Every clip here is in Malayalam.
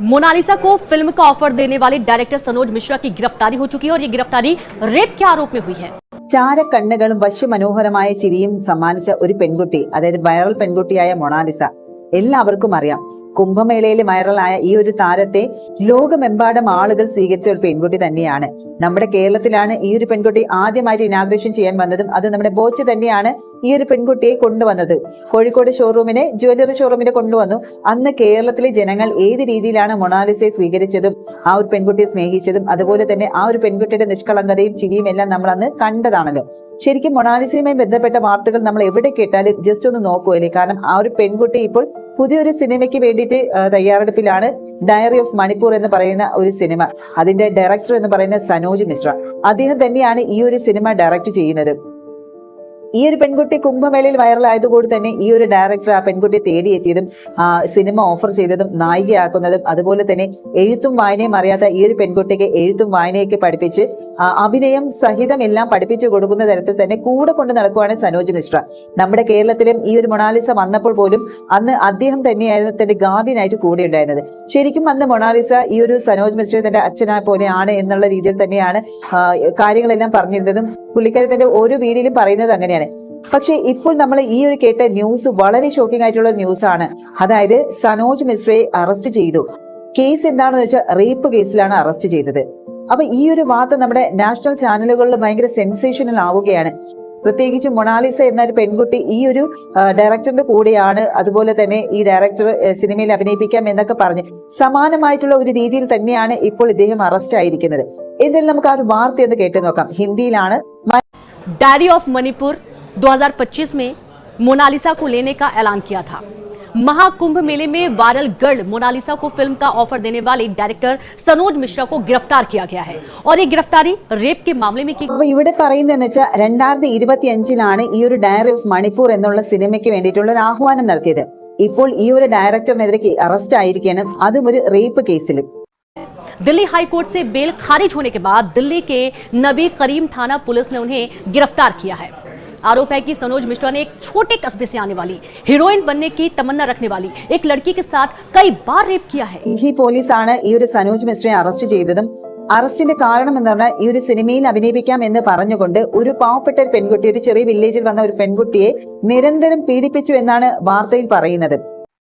मोनालिसा को फ़िल्म का ऑफ़र देने वाले डायरेक्टर सनोज मिश्रा की गिरफ्तारी हो चुकी है और ये गिरफ्तारी रेप के आरोप में हुई है। ചാരക്കണ്ണുകളും വശ്യമനോഹരമായ ചിരിയും സമ്മാനിച്ച ഒരു പെൺകുട്ടി അതായത് വൈറൽ പെൺകുട്ടിയായ മൊണാലിസ. എല്ലാവർക്കും അറിയാം. കുംഭമേളയിൽ വൈറലായ ഈ ഒരു താരത്തെ ലോകമെമ്പാടും ആളുകൾ സ്വീകരിച്ച ഒരു പെൺകുട്ടി തന്നെയാണ്. നമ്മുടെ കേരളത്തിലാണ് ഈ ഒരു പെൺകുട്ടി ആദ്യമായിട്ട് ഇനാഗ്രേഷൻ ചെയ്യാൻ വന്നതും അത് നമ്മുടെ ബോച്ച് തന്നെയാണ് ഈ ഒരു പെൺകുട്ടിയെ കൊണ്ടുവന്നത്. കോഴിക്കോട് ഷോറൂമിനെ ജ്വല്ലറി ഷോറൂമിനെ കൊണ്ടുവന്നു. അന്ന് കേരളത്തിലെ ജനങ്ങൾ ഏത് രീതിയിലാണ് മൊണാലിസയെ സ്വീകരിച്ചതും ആ ഒരു പെൺകുട്ടിയെ സ്നേഹിച്ചതും അതുപോലെ തന്നെ ആ ഒരു പെൺകുട്ടിയുടെ നിഷ്കളങ്കതയും ചിരിയും എല്ലാം നമ്മൾ അന്ന് കണ്ടതാണല്ലോ ശരിക്കും മൊണാലിസയുമായി ബന്ധപ്പെട്ട വാർത്തകൾ നമ്മൾ എവിടെ കേട്ടാലും ജസ്റ്റ് ഒന്ന് നോക്കുമല്ലേ കാരണം ആ ഒരു പെൺകുട്ടി ഇപ്പോൾ പുതിയൊരു സിനിമയ്ക്ക് വേണ്ടിയിട്ട് തയ്യാറെടുപ്പിലാണ്. ഡയറി ഓഫ് മണിപ്പൂർ എന്ന് പറയുന്ന ഒരു സിനിമ. അതിന്റെ ഡയറക്ടർ എന്ന് പറയുന്ന സനോജ് മിശ്ര. അദ്ദേഹം തന്നെയാണ് ഈ ഒരു സിനിമ ഡയറക്ട് ചെയ്യുന്നത്. ഈ ഒരു പെൺകുട്ടി കുംഭമേളയിൽ വൈറലായതുകൂടി തന്നെ ഈ ഒരു ഡയറക്ടർ ആ പെൺകുട്ടി തേടിയെത്തിയതും സിനിമ ഓഫർ ചെയ്തതും നായികയാക്കുന്നതും അതുപോലെ തന്നെ എഴുത്തും വായനയും അറിയാത്ത ഈ ഒരു പെൺകുട്ടിക്ക് എഴുത്തും വായനയൊക്കെ പഠിപ്പിച്ച് അഭിനയം സഹിതം എല്ലാം പഠിപ്പിച്ചു കൊടുക്കുന്ന തരത്തിൽ തന്നെ കൂടെ കൊണ്ട് നടക്കുവാണ് സനോജ് മിശ്ര. നമ്മുടെ കേരളത്തിലും ഈ ഒരു മൊണാലിസ വന്നപ്പോൾ പോലും അന്ന് അദ്ദേഹം തന്നെയായിരുന്നു തന്റെ ഗാർഡിയനായിട്ട് കൂടെ ഉണ്ടായിരുന്നത് ശരിക്കും അന്ന് മൊണാലിസ ഈ ഒരു സനോജ് മിശ്ര തന്റെ അച്ഛനെ പോലെയാണ് എന്നുള്ള രീതിയിൽ തന്നെയാണ് കാര്യങ്ങളെല്ലാം പറഞ്ഞിരുന്നതും പുള്ളിക്കാരി തന്റെ ഓരോ വീടിലും പറയുന്നത് അങ്ങനെയാണ്. തന്നെ പക്ഷേ ഇപ്പോൾ നമ്മൾ ഈ ഒരു കേട്ട ന്യൂസ് വളരെ ഷോക്കിംഗ് ആയിട്ടുള്ള ന്യൂസ് ആണ്. അതായത് സനോജ് മിശ്രയെ അറസ്റ്റ് ചെയ്തു. കേസ് എന്താണെന്ന് വെച്ചാൽ റേപ്പ് കേസിലാണ് അറസ്റ്റ് ചെയ്തത്. അപ്പൊ ഈ ഒരു വാർത്ത നമ്മുടെ നാഷണൽ ചാനലുകളിൽ ഭയങ്കര സെൻസേഷണൽ ആവുകയാണ്. പ്രത്യേകിച്ച് മൊണാലിസ എന്നൊരു പെൺകുട്ടി ഈ ഒരു ഡയറക്ടറിന്റെ കൂടെയാണ്. അതുപോലെ തന്നെ ഈ ഡയറക്ടർ സിനിമയിൽ അഭിനയിപ്പിക്കാം എന്നൊക്കെ പറഞ്ഞ് സമാനമായിട്ടുള്ള ഒരു രീതിയിൽ തന്നെയാണ് ഇപ്പോൾ ഇദ്ദേഹം അറസ്റ്റ് ആയിരിക്കുന്നത്. എന്തായാലും നമുക്ക് ആ ഒരു വാർത്ത എന്ന് കേട്ടു നോക്കാം. ഹിന്ദിയിലാണ്. ഡാരി ഓഫ് മണിപ്പൂർ 2025 में मोनालिसा को लेने का ऐलान किया था महाकुंभ मेले में वायरल गर्ल मोनालिसा को फिल्म का ऑफर देने वाले डायरेक्टर सनोज मिश्रा को गिरफ्तार किया गया है और ये गिरफ्तारी रेप के मामले में की അപ്പൊ ഇവിടെ പറയുന്നതെന്ന് വെച്ചാൽ രണ്ടായിരത്തി ഇരുപത്തി അഞ്ചിലാണ് ഈ ഒരു ഡയറി ഓഫ് മണിപ്പൂർ എന്നുള്ള സിനിമയ്ക്ക് വേണ്ടിയിട്ടുള്ള ഒരു ആഹ്വാനം നടത്തിയത് ഇപ്പോൾ ഈ ഒരു ഡയറക്ടറിനെതിരെ അറസ്റ്റ് ആയിരിക്കുകയാണ് അതും ഒരു റേപ്പ് കേസിലും दिल्ली हाई कोर्ट से बेल खारिज होने के बाद दिल्ली के नबी करीम थाना पुलिस ने उन्हें गिरफ्तार किया है आरोप है कि सनोज मिश्रा ने एक छोटे कस्बे से आने वाली हीरोइन बनने की तमन्ना रखने वाली एक लड़की के साथ कई बार रेप किया है ഡൽഹി പോലീസാണ് ഈ ഒരു സനോജ് മിശ്രയെ അറസ്റ്റ് ചെയ്തതും അറസ്റ്റിന്റെ കാരണം എന്ന് പറഞ്ഞാൽ ഈ ഒരു സിനിമയിൽ അഭിനയിപ്പിക്കാം എന്ന് പറഞ്ഞുകൊണ്ട് ഒരു പാവപ്പെട്ട ഒരു പെൺകുട്ടി ഒരു ചെറിയ വില്ലേജിൽ വന്ന ഒരു പെൺകുട്ടിയെ നിരന്തരം പീഡിപ്പിച്ചു എന്നാണ് വാർത്തയിൽ പറയുന്നത്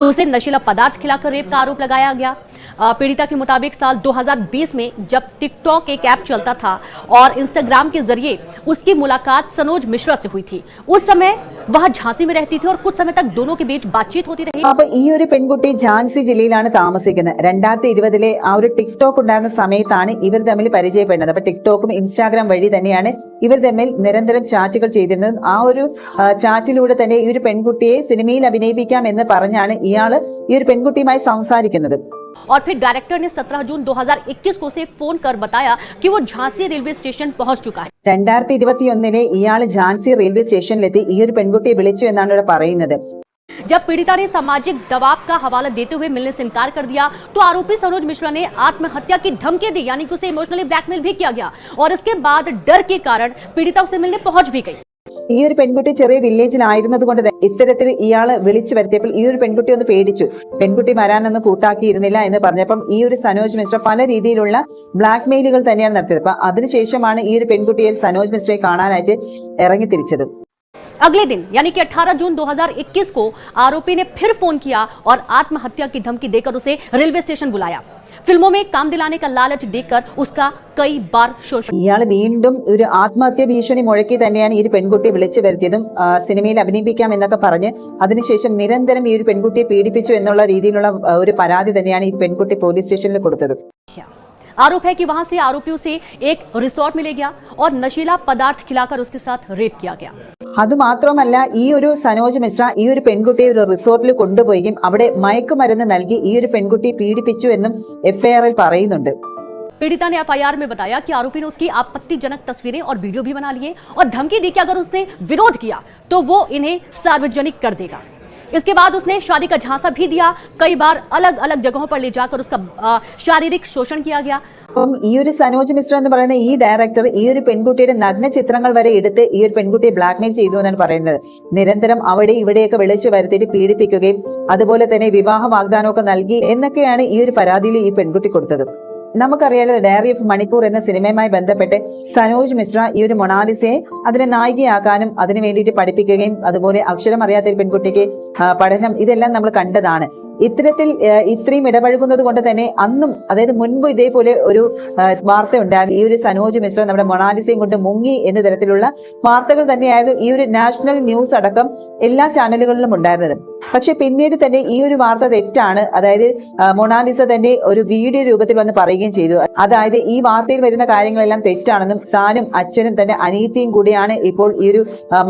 तो उसे नशीला पदार्थ खिलाकर रेप का आरोप लगाया गया अ, पीड़िता के मुताबिक साल 2020 में जब टिकटॉक एक ऐप चलता था और इंस्टाग्राम के जरिए उसकी मुलाकात सनोज मिश्रा से हुई थी उस समय वह झांसी में रहती थी और कुछ समय तक दोनों के बीच बातचीत होती रही അപ്പൊ ഈ ഒരു പെൺകുട്ടി ഝാൻസി ജില്ലയിലാണ് താമസിക്കുന്നത് രണ്ടായിരത്തി ഇരുപതിലെ ആ ഒരു ടിക്ടോക്ക് ഉണ്ടായിരുന്ന സമയത്താണ് ഇവർ തമ്മിൽ പരിചയപ്പെടുന്നത് അപ്പൊ ടിക്ടോക്കും ഇൻസ്റ്റാഗ്രാം വഴി തന്നെയാണ് ഇവർ തമ്മിൽ നിരന്തരം ചാറ്റുകൾ ചെയ്തിരുന്നത് ആ ഒരു ആ, ചാറ്റിലൂടെ തന്നെ ഈ ഒരു പെൺകുട്ടിയെ സിനിമയിൽ അഭിനയിപ്പിക്കാം എന്ന് പറഞ്ഞാണ് ഇയാള് ഈ ഒരു പെൺകുട്ടിയുമായി സംസാരിക്കുന്നത് और फिर डायरेक्टर ने 17 जून 2021 को उसे फोन कर बताया कि वो झांसी रेलवे स्टेशन पहुंच चुका है രണ്ടായിരത്തി ഇരുപത്തി ഒന്നിലെ ഇയാൾ ഝാൻസി റെയിൽവേ സ്റ്റേഷനിലെത്തി ഈ ഒരു പെൺകുട്ടിയെ വിളിച്ചു എന്നാണ് ഇവിടെ പറയുന്നത് जब पीड़िता ने सामाजिक दबाव का हवाला देते हुए मिलने से इनकार कर दिया तो आरोपी सनोज मिश्रा ने आत्महत्या की धमकी दी यानी कि उसे इमोशनली ब्लैकमेल भी किया गया और इसके बाद डर के कारण पीड़िता उसे मिलने पहुंच भी गई ഈ ഒരു പെൺകുട്ടി ചെറിയ വില്ലേജിലായിരുന്നത് കൊണ്ട് ഇത്തരത്തിൽ ഇയാൾ വിളിച്ചു വരുത്തിയപ്പോൾ ഈ ഒരു പെൺകുട്ടി ഒന്ന് പേടിച്ചു. പെൺകുട്ടി വരാനൊന്നും കൂട്ടാക്കിയിരുന്നില്ല എന്ന് പറഞ്ഞപ്പം ഈ ഒരു സനോജ് മിശ്ര പല രീതിയിലുള്ള ബ്ലാക്ക് മെയിലുകൾ തന്നെയാണ് നടത്തിയത്. അപ്പൊ അതിനുശേഷമാണ് ഈ ഒരു പെൺകുട്ടിയെ സനോജ് മിശ്രയെ കാണാനായിട്ട് ഇറങ്ങി തിരിച്ചത്. अगले दिन यानी कि 18 जून 2021 को आरोपी ने फिर फोन किया और आत्महत्या की धमकी देकर उसे रेलवे स्टेशन बुलाया फिल्मों में काम दिलाने का लालच देकर उसका कई बार शोषण ഇയാൾ വീണ്ടും ഒരു ആത്മഹത്യ ഭീഷണി മുഴക്കി തന്നെയാണ് ഈ ഒരു പെൺകുട്ടിയെ വിളിച്ചു വരുത്തിയതും ആ, സിനിമയിൽ അഭിനയിപ്പിക്കാം എന്നൊക്കെ പറഞ്ഞ് അതിനുശേഷം നിരന്തരം ഈ ഒരു പെൺകുട്ടിയെ പീഡിപ്പിച്ചു എന്നുള്ള രീതിയിലുള്ള ആ, ഒരു പരാതി തന്നെയാണ് ഈ പെൺകുട്ടി പോലീസ് സ്റ്റേഷനിൽ കൊടുത്തത് किया आरोप है कि वहां से आरोपी उसे एक रिसोर्ट में ले गया और नशीला पदार्थ खिलाकर उसके साथ रेप किया गया അതുമാത്രമല്ല ഈ ഒരു സനോജ് മിശ്ര ഈ ഒരു പെൺകുട്ടിയെ ഒരു റിസോർട്ടിൽ കൊണ്ടുപോവുകയും അവിടെ മയക്കുമരുന്ന് നൽകി ഈ ഒരു പെൺകുട്ടിയെ പീഡിപ്പിച്ചു എന്നും എഫ്ഐആറിൽ പറയുന്നുണ്ട് पीड़िता ने एफआईआर में बताया कि आरोपी ने उसकी आपत्तिजनक तस्वीरें और वीडियो भी बना लिए और धमकी दी कि अगर उसने विरोध किया तो वो इन्हें सार्वजनिक कर देगा इसके बाद उसने शादी का झांसा भी दिया कई बार अलग अलग जगहों पर ले जाकर उसका अ, शारीरिक शोषण किया गया അപ്പം ഈ ഒരു സനോജ് മിശ്ര എന്ന് പറയുന്ന ഈ ഡയറക്ടർ ഈ ഒരു പെൺകുട്ടിയുടെ നഗ്ന ചിത്രങ്ങൾ വരെ എടുത്ത് ഈ ഒരു പെൺകുട്ടിയെ ബ്ലാക്ക്മെയിൽ ചെയ്തു എന്നാണ് പറയുന്നത് നിരന്തരം അവിടെ ഇവിടെയൊക്കെ വിളിച്ചു വരുത്തിയിട്ട് പീഡിപ്പിക്കുകയും അതുപോലെ തന്നെ വിവാഹ വാഗ്ദാനമൊക്കെ നൽകി എന്നൊക്കെയാണ് ഈ ഒരു പരാതിയിൽ ഈ പെൺകുട്ടി കൊടുത്തത് നമുക്കറിയാലോ ഡയറി ഓഫ് മണിപ്പൂർ എന്ന സിനിമയുമായി ബന്ധപ്പെട്ട് സനോജ് മിശ്ര ഈ ഒരു മൊണാലിസയെ അതിനെ നായികയാക്കാനും അതിനു വേണ്ടിയിട്ട് പഠിപ്പിക്കുകയും അതുപോലെ അക്ഷരം അറിയാത്ത ഒരു പെൺകുട്ടിക്ക് പഠനം ഇതെല്ലാം നമ്മൾ കണ്ടതാണ്. ഇത്തരത്തിൽ ഇത്രയും ഇടപഴകുന്നത് കൊണ്ട് തന്നെ അന്നും അതായത് മുൻപ് ഇതേപോലെ ഒരു വാർത്ത ഉണ്ടായിരുന്നു ഈ ഒരു സനോജ് മിശ്ര നമ്മുടെ മൊണാലിസയും കൊണ്ട് മുങ്ങി എന്ന തരത്തിലുള്ള വാർത്തകൾ തന്നെയായിരുന്നു ഈ ഒരു നാഷണൽ ന്യൂസ് അടക്കം എല്ലാ ചാനലുകളിലും ഉണ്ടായിരുന്നത്. പക്ഷെ പിന്നീട് തന്നെ ഈ ഒരു വാർത്ത തെറ്റാണ്. അതായത് മൊണാലിസ തന്നെ ഒരു വീഡിയോ രൂപത്തിൽ വന്ന് പറയുകയും ചെയ്തു. അതായത് ഈ വാർത്തയിൽ വരുന്ന കാര്യങ്ങളെല്ലാം തെറ്റാണെന്നും താനും അച്ഛനും തന്റെ അനീതിയും കൂടിയാണ് ഇപ്പോൾ ഈ ഒരു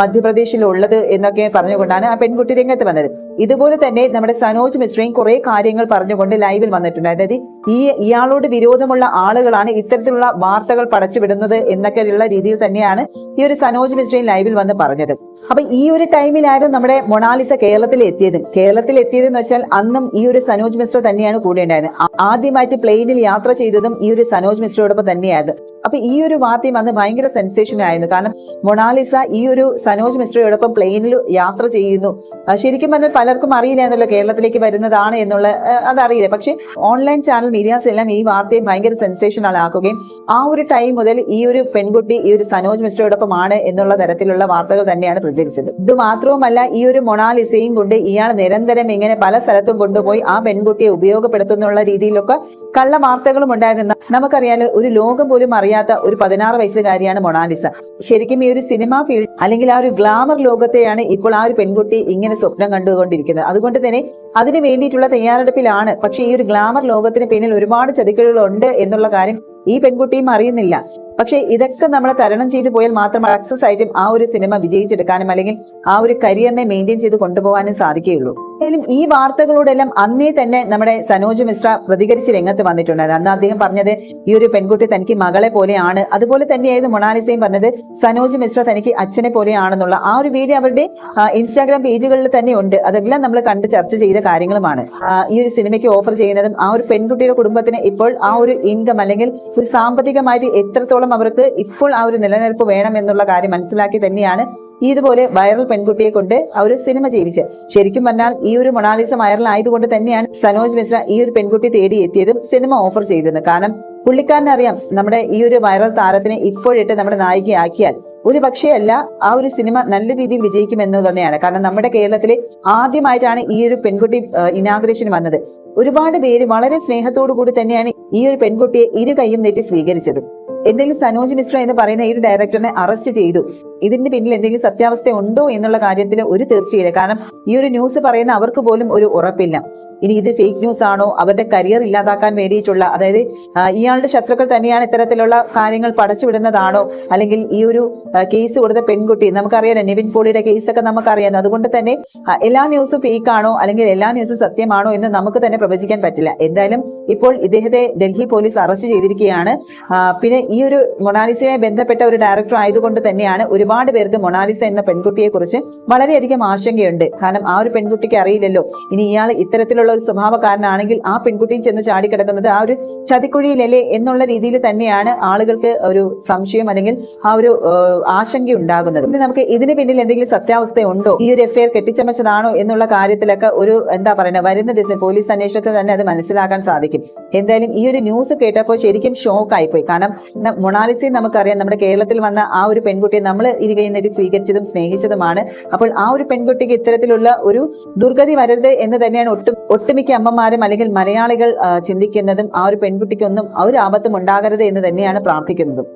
മധ്യപ്രദേശിൽ ഉള്ളത് എന്നൊക്കെ പറഞ്ഞുകൊണ്ടാണ് ആ പെൺകുട്ടി രംഗത്ത് വന്നത്. ഇതുപോലെ തന്നെ നമ്മുടെ സനോജ് മിശ്രയും കുറെ കാര്യങ്ങൾ പറഞ്ഞുകൊണ്ട് ലൈവിൽ വന്നിട്ടുണ്ട്. അതായത് ഈ ഇയാളോട് വിരോധമുള്ള ആളുകളാണ് ഇത്തരത്തിലുള്ള വാർത്തകൾ പടച്ചുവിടുന്നത് എന്നൊക്കെയുള്ള രീതിയിൽ തന്നെയാണ് ഈ ഒരു സനോജ് മിശ്രയും ലൈവിൽ വന്ന് പറഞ്ഞത്. അപ്പൊ ഈ ഒരു ടൈമിലായിരുന്നു നമ്മുടെ മൊണാലിസ കേരളത്തിൽ എത്തിയതും. കേരളത്തിൽ എത്തിയതെന്ന് വെച്ചാൽ അന്നും ഈ ഒരു സനോജ് മിശ്ര തന്നെയാണ് കൂടെ ഉണ്ടായിരുന്നത്. ആദ്യമായിട്ട് പ്ലെയിനിൽ യാത്ര ചെയ്തതും ഈ ഒരു സനോജ് മിശ്രയോടൊപ്പം തന്നെയായിരുന്നു. അപ്പൊ ഈ ഒരു വാർത്തയും അന്ന് ഭയങ്കര സെൻസേഷൻ ആയിരുന്നു. കാരണം മൊണാലിസ ഈ ഒരു സനോജ് മിശ്രയോടൊപ്പം പ്ലെയിനിൽ യാത്ര ചെയ്യുന്നു. ശരിക്കും പറഞ്ഞാൽ പലർക്കും അറിയില്ല എന്നുള്ള കേരളത്തിലേക്ക് വരുന്നതാണ് എന്നുള്ള അതറിയില്ല. പക്ഷെ ഓൺലൈൻ ചാനൽ മീഡിയാസ് എല്ലാം ഈ വാർത്തയെ ഭയങ്കര സെൻസേഷണൽ ആക്കുകയും ആ ഒരു ടൈം മുതൽ ഈ ഒരു പെൺകുട്ടി ഈ ഒരു സനോജ് മിശ്രയോടൊപ്പമാണ് എന്നുള്ള തരത്തിലുള്ള വാർത്തകൾ തന്നെയാണ് പ്രചരിച്ചത്. ഇത് മാത്രവുമല്ല ഈ ഒരു മൊണാലിസയും കൊണ്ട് ഇയാൾ നിരന്തരം ഇങ്ങനെ പല സ്ഥലത്തും കൊണ്ടുപോയി ആ പെൺകുട്ടിയെ ഉപയോഗപ്പെടുത്തുന്നുള്ള രീതിയിലൊക്കെ കള്ള വാർത്തകളും ഉണ്ടായിരുന്നു നമുക്കറിയാലോ ഒരു ലോകം പോലും അറിയാത്ത ഒരു പതിനാറ് വയസ്സുകാരിയാണ് മൊണാലിസ. ശരിക്കും ഈ ഒരു സിനിമ ഫീൽഡ് അല്ലെങ്കിൽ ആ ഒരു ഗ്ലാമർ ലോകത്തെയാണ് ഇപ്പോൾ ആ ഒരു പെൺകുട്ടി ഇങ്ങനെ സ്വപ്നം കണ്ടുകൊണ്ടിരിക്കുന്നത്. അതുകൊണ്ട് തന്നെ അതിന് വേണ്ടിയിട്ടുള്ള തയ്യാറെടുപ്പിലാണ്. പക്ഷെ ഈ ഒരു ഗ്ലാമർ ലോകത്തിന് പിന്നിൽ ഒരുപാട് ചതിക്കുകളുണ്ട് എന്നുള്ള കാര്യം ഈ പെൺകുട്ടിയും അറിയുന്നില്ല. പക്ഷേ ഇതൊക്കെ നമ്മൾ തരണം ചെയ്തു പോയാൽ മാത്രം സക്സസ് ആയിട്ടും ആ ഒരു സിനിമ വിജയിച്ചെടുക്കാനും അല്ലെങ്കിൽ ആ ഒരു കരിയറിനെ മെയിന്റെയിൻ ചെയ്ത് കൊണ്ടുപോകാനും സാധിക്കുകയുള്ളൂ. എന്തായാലും ഈ വാർത്തകളോടെല്ലാം അന്നേ തന്നെ നമ്മുടെ സനോജ് മിശ്ര പ്രതികരിച്ച് രംഗത്ത് വന്നിട്ടുണ്ടായിരുന്നു. അന്ന് അദ്ദേഹം പറഞ്ഞത് ഈ ഒരു പെൺകുട്ടി തനിക്ക് മകളെ പോലെയാണ്. അതുപോലെ തന്നെയായിരുന്നു മൊണാലിസയും പറഞ്ഞത് സനോജ് മിശ്ര തനിക്ക് അച്ഛനെ പോലെയാണെന്നുള്ള. ആ ഒരു വീഡിയോ അവരുടെ ഇൻസ്റ്റാഗ്രാം പേജുകളിൽ തന്നെ ഉണ്ട്. അതെല്ലാം നമ്മൾ കണ്ട് ചർച്ച ചെയ്ത കാര്യങ്ങളുമാണ്. ഈ ഒരു സിനിമയ്ക്ക് ഓഫർ ചെയ്യുന്നതും ആ ഒരു പെൺകുട്ടിയുടെ കുടുംബത്തിന് ഇപ്പോൾ ആ ഒരു ഇൻകം അല്ലെങ്കിൽ ഒരു സാമ്പത്തികമായിട്ട് എത്രത്തോളം അവർക്ക് ഇപ്പോൾ ആ ഒരു നിലനിൽപ്പ് വേണം എന്നുള്ള കാര്യം മനസ്സിലാക്കി തന്നെയാണ് ഇതുപോലെ വൈറൽ പെൺകുട്ടിയെ കൊണ്ട് ആ ഒരു സിനിമ ജീവിച്ചത് ശരിക്കും പറഞ്ഞാൽ ഈ ഒരു മൊണാലിസ വൈറൽ ആയതുകൊണ്ട് തന്നെയാണ് സനോജ് മിശ്ര ഈ ഒരു പെൺകുട്ടി തേടി എത്തിയതും സിനിമ ഓഫർ ചെയ്തത്. കാരണം പുള്ളിക്കാരനെ അറിയാം നമ്മുടെ ഈ ഒരു വൈറൽ താരത്തിനെ ഇപ്പോഴിട്ട് നമ്മുടെ നായികയാക്കിയാൽ. ഒരു പക്ഷേ അല്ല ആ ഒരു സിനിമ നല്ല രീതിയിൽ വിജയിക്കുമെന്ന് തന്നെയാണ്. കാരണം നമ്മുടെ കേരളത്തിൽ ആദ്യമായിട്ടാണ് ഈ ഒരു പെൺകുട്ടി ഇനാഗ്രേഷൻ വന്നത്. ഒരുപാട് പേര് വളരെ സ്നേഹത്തോടു കൂടി തന്നെയാണ് ഈ ഒരു പെൺകുട്ടിയെ ഇരു കൈയും നീട്ടി സ്വീകരിച്ചത്. എന്തെങ്കിലും സനോജ് മിശ്ര എന്ന് പറയുന്ന ഈ ഡയറക്ടറിനെ അറസ്റ്റ് ചെയ്തു. ഇതിന്റെ പിന്നിൽ എന്തെങ്കിലും സത്യാവസ്ഥ ഉണ്ടോ എന്നുള്ള കാര്യത്തിൽ ഒരു തീർച്ചയില്ല. കാരണം ഈ ഒരു ന്യൂസ് പറയുന്ന അവർക്ക് പോലും ഒരു ഉറപ്പില്ല. ഇനി ഇത് ഫേക്ക് ന്യൂസ് ആണോ? അവരുടെ കരിയർ ഇല്ലാതാക്കാൻ വേണ്ടിയിട്ടുള്ള അതായത് ഇയാളുടെ ശത്രുക്കൾ തന്നെയാണ് ഇത്തരത്തിലുള്ള കാര്യങ്ങൾ പടച്ചുവിടുന്നതാണോ? അല്ലെങ്കിൽ ഈ ഒരു കേസ് കൊടുത്ത പെൺകുട്ടി നമുക്കറിയാലോ നിവിൻ പോളിയുടെ കേസൊക്കെ നമുക്കറിയാം. അതുകൊണ്ട് തന്നെ എല്ലാ ന്യൂസും ഫേക്ക് ആണോ? അല്ലെങ്കിൽ എല്ലാ ന്യൂസും സത്യമാണോ എന്ന് നമുക്ക് തന്നെ പ്രവചിക്കാൻ പറ്റില്ല. എന്തായാലും ഇപ്പോൾ ഇദ്ദേഹത്തെ ഡൽഹി പോലീസ് അറസ്റ്റ് ചെയ്തിരിക്കുകയാണ്. പിന്നെ ഈ ഒരു മൊണാലിസയുമായി ബന്ധപ്പെട്ട ഒരു ഡയറക്ടർ ആയതുകൊണ്ട് തന്നെയാണ് ഒരുപാട് പേർക്ക് മൊണാലിസ എന്ന പെൺകുട്ടിയെ കുറിച്ച് വളരെയധികം ആശങ്കയുണ്ട്. കാരണം ആ ഒരു പെൺകുട്ടിക്ക് അറിയില്ലല്ലോ. ഇനി ഇയാൾ ഇത്തരത്തിലുള്ള ഒരു സ്വഭാവക്കാരനാണെങ്കിൽ ആ പെൺകുട്ടിയും ചെന്ന് ചാടിക്കിടക്കുന്നത് ആ ഒരു ചതിക്കുഴിയിലല്ലേ എന്നുള്ള രീതിയിൽ തന്നെയാണ് ആളുകൾക്ക് ഒരു സംശയം അല്ലെങ്കിൽ ആ ഒരു ആശങ്ക ഉണ്ടാകുന്നത്. പിന്നെ നമുക്ക് ഇതിന് പിന്നിൽ എന്തെങ്കിലും സത്യാവസ്ഥ ഉണ്ടോ ഈ ഒരു എഫ്ഐആർ കെട്ടിച്ചമച്ചതാണോ എന്നുള്ള കാര്യത്തിലൊക്കെ ഒരു എന്താ പറയുന്നത് വരുന്ന ദിവസം പോലീസ് അന്വേഷണത്തിൽ തന്നെ അത് മനസ്സിലാക്കാൻ സാധിക്കും. എന്തായാലും ഈ ഒരു ന്യൂസ് കേട്ടപ്പോൾ ശരിക്കും ഷോക്ക് ആയിപ്പോയി കാരണം മൊണാലിസയും നമുക്കറിയാം നമ്മുടെ കേരളത്തിൽ വന്ന ആ ഒരു പെൺകുട്ടിയെ നമ്മൾ ഇരുകയിൽ സ്വീകരിച്ചതും സ്നേഹിച്ചതുമാണ്. അപ്പോൾ ആ ഒരു പെൺകുട്ടിക്ക് ഇത്തരത്തിലുള്ള ഒരു ദുർഗതി വരരുത് എന്ന് തന്നെയാണ് ഒട്ടും ഒട്ടുമിക്ക അമ്മമാരും അല്ലെങ്കിൽ മലയാളികൾ ചിന്തിക്കുന്നതും ആ ഒരു പെൺകുട്ടിക്കൊന്നും ഒരു ആപത്തും ഉണ്ടാകരുത് എന്ന് തന്നെയാണ് പ്രാർത്ഥിക്കുന്നതും.